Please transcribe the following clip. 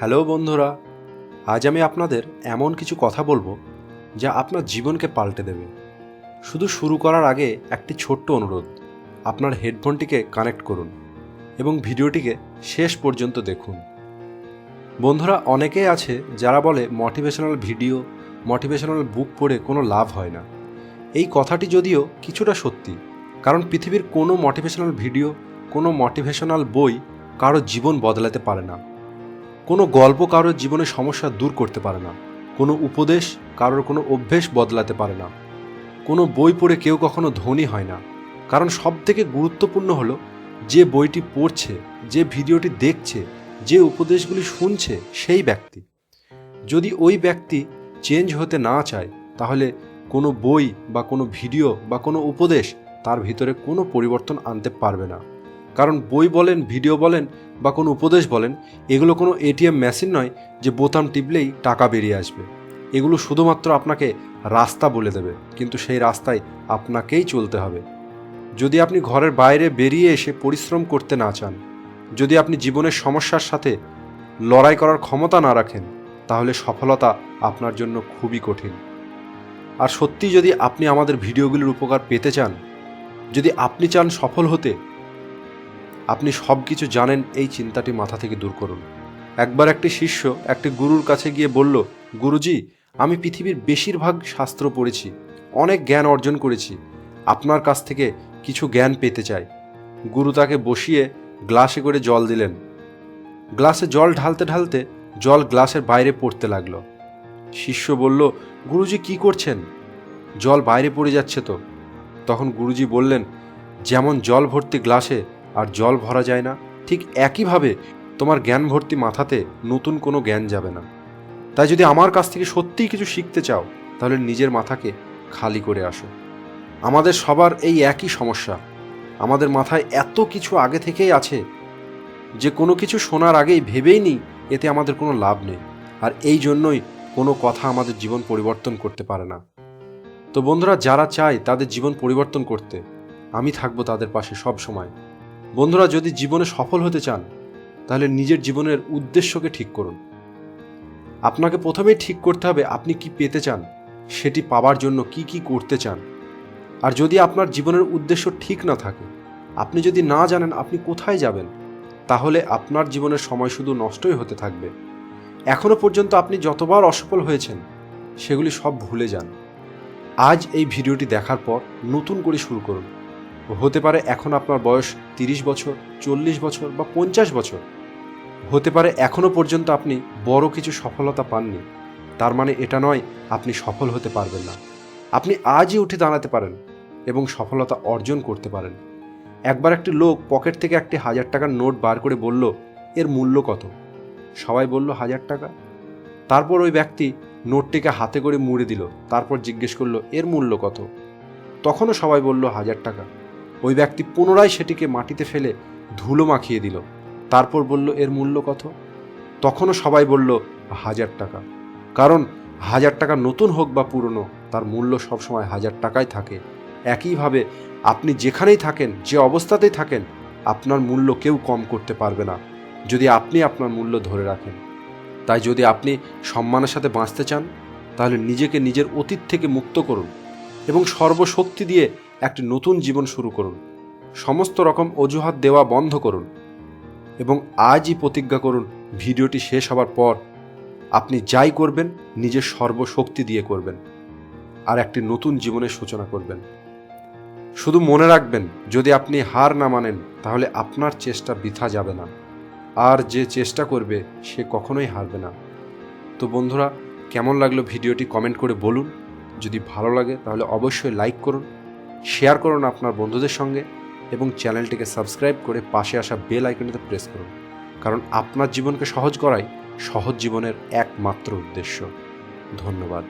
Hello বন্ধুরা, আজ আমি আপনাদের এমন কিছু কথা বলব যা আপনার জীবনকে পাল্টে দেবে। শুধু শুরু করার আগে একটি ছোট্ট অনুরোধ, আপনার হেডফোনটিকে কানেক্ট করুন এবং ভিডিওটিকে শেষ পর্যন্ত দেখুন। বন্ধুরা, অনেকেই আছে যারা বলে মোটিভেশনাল ভিডিও মোটিভেশনাল বুক পড়ে কোনো লাভ হয় না। এই কথাটি যদিও কিছুটা সত্যি, কারণ পৃথিবীর কোনো মোটিভেশনাল ভিডিও কোনো মোটিভেশনাল বই কারও জীবন বদলাতে পারে না। কোনো গল্প কারোর জীবনে সমস্যা দূর করতে পারে না। কোনো উপদেশ কারোর কোনো অভ্যেস বদলাতে পারে না। কোনো বই পড়ে কেউ কখনো ধনী হয় না। কারণ সব থেকে গুরুত্বপূর্ণ হলো যে বইটি পড়ছে, যে ভিডিওটি দেখছে, যে উপদেশগুলি শুনছে সেই ব্যক্তি। যদি ওই ব্যক্তি চেঞ্জ হতে না চায়, তাহলে কোনো বই বা কোনো ভিডিও বা কোনো উপদেশ তার ভিতরে কোনো পরিবর্তন আনতে পারবে না। কারণ বই বলেন, ভিডিও বলেন বা কোনো উপদেশ বলেন, এগুলো কোনো এটিএম মেশিন নয় যে বোতাম টিপলেই টাকা বেরিয়ে আসবে। এগুলো শুধুমাত্র আপনাকে রাস্তা বলে দেবে, কিন্তু সেই রাস্তায় আপনাকেই চলতে হবে। যদি আপনি ঘরের বাইরে বেরিয়ে এসে পরিশ্রম করতে না চান, যদি আপনি জীবনের সমস্যার সাথে লড়াই করার ক্ষমতা না রাখেন, তাহলে সফলতা আপনার জন্য খুবই কঠিন। আর সত্যি যদি আপনি আমাদের ভিডিওগুলির উপকার পেতে চান, যদি আপনি চান সফল হতে আপনি সব কিছু জানেন, এই চিন্তাটি মাথা থেকে দূর করুন। একবার একটি শিষ্য একটি গুরুর কাছে গিয়ে বলল, গুরুজি, আমি পৃথিবীর বেশিরভাগ শাস্ত্র পড়েছি, অনেক জ্ঞান অর্জন করেছি, আপনার কাছ থেকে কিছু জ্ঞান পেতে চাই। গুরু তাকে বসিয়ে গ্লাসে করে জল দিলেন। গ্লাসে জল ঢালতে ঢালতে জল গ্লাসের বাইরে পড়তে লাগল। শিষ্য বলল, গুরুজি, কি করছেন? জল বাইরে পড়ে যাচ্ছে তো। তখন গুরুজি বললেন, যেমন জল ভর্তি গ্লাসে আর জল ভরা যায় না। ঠিক একইভাবে তোমার জ্ঞান ভর্তি মাথাতে নতুন কোনো জ্ঞান যাবে না। তাই যদি আমার কাছ থেকে সত্যিই কিছু শিখতে চাও, তাহলে নিজের মাথাকে খালি করে আসো। আমাদের সবার এই একই সমস্যা। আমাদের মাথায় এত কিছু আগে থেকেই আছে। যে কোনো কিছু শোনার আগেই ভেবেই নিই এতে আমাদের কোনো লাভ নেই। আর এই জন্যই কোনো কথা আমাদের জীবন পরিবর্তন করতে পারে না। তো বন্ধুরা, যারা চায় তাদের জীবন পরিবর্তন করতে, আমি থাকব তাদের পাশে সব সময়। বন্ধুরা, যদি জীবনে সফল হতে চান, তাহলে নিজের জীবনের উদ্দেশ্যকে ঠিক করুন। আপনাকে প্রথমেই ঠিক করতে হবে আপনি কি পেতে চান, সেটি পাবার জন্য কি কি করতে চান। আর যদি আপনার জীবনের উদ্দেশ্য ঠিক না থাকে, আপনি যদি না জানেন আপনি কোথায় যাবেন, তাহলে আপনার জীবনের সময় শুধু নষ্টই হতে থাকবে। এখনও পর্যন্ত আপনি যতবার অসফল হয়েছেন, সেগুলি সব ভুলে যান। আজ এই ভিডিওটি দেখার পর নতুন করে শুরু করুন। হতে পারে এখন আপনার বয়স তিরিশ বছর, চল্লিশ বছর বা পঞ্চাশ বছর। হতে পারে এখনও পর্যন্ত আপনি বড় কিছু সফলতা পাননি। তার মানে এটা নয়, আপনি সফল হতে পারবেন না। আপনি আজই উঠে দাঁড়াতে পারেন এবং সফলতা অর্জন করতে পারেন। একবার একটি লোক পকেট থেকে একটি হাজার টাকার নোট বার করে বলল, এর মূল্য কত? সবাই বলল, হাজার টাকা। তারপর ওই ব্যক্তি নোটটিকে হাতে করে মুড়ে দিল, তারপর জিজ্ঞেস করল, এর মূল্য কত? তখনও সবাই বলল, হাজার টাকা। ওই ব্যক্তি পুনরায় সেটিকে মাটিতে ফেলে ধুলো মাখিয়ে দিল। তারপর বলল, এর মূল্য কত? তখনও সবাই বলল, হাজার টাকা। কারণ হাজার টাকা নতুন হোক বা পুরনো, তার মূল্য সবসময় হাজার টাকাই থাকে। একইভাবে আপনি যেখানেই থাকেন, যে অবস্থাতেই থাকেন, আপনার মূল্য কেউ কম করতে পারবে না, যদি আপনি আপনার মূল্য ধরে রাখেন। তাই যদি আপনি সম্মানের সাথে বাঁচতে চান, তাহলে নিজেকে নিজের অতীত থেকে মুক্ত করুন এবং সর্বশক্তি দিয়ে একটি নতুন জীবন শুরু করুন। সমস্ত রকম অজুহাত দেওয়া বন্ধ করুন এবং আজই প্রতিজ্ঞা করুন, ভিডিওটি শেষ হবার পর আপনি যাই করবেন, নিজের সর্বশক্তি দিয়ে করবেন আর একটি নতুন জীবনের সূচনা করবেন। শুধু মনে রাখবেন, যদি আপনি হার না মানেন, তাহলে আপনার চেষ্টা বৃথা যাবে না। আর যে চেষ্টা করবে, সে কখনোই হারবে না। তো বন্ধুরা, কেমন লাগল ভিডিওটি কমেন্ট করে বলুন। যদি ভালো লাগে, তাহলে অবশ্যই লাইক করুন। শেয়ার করুন আপনার বন্ধুদের সঙ্গে এবং চ্যানেলটিকে সাবস্ক্রাইব করে পাশে আসা বেল আইকনটিতে প্রেস করুন। কারণ আপনার জীবনকে সহজ করাই সহজ জীবনের একমাত্র উদ্দেশ্য। ধন্যবাদ।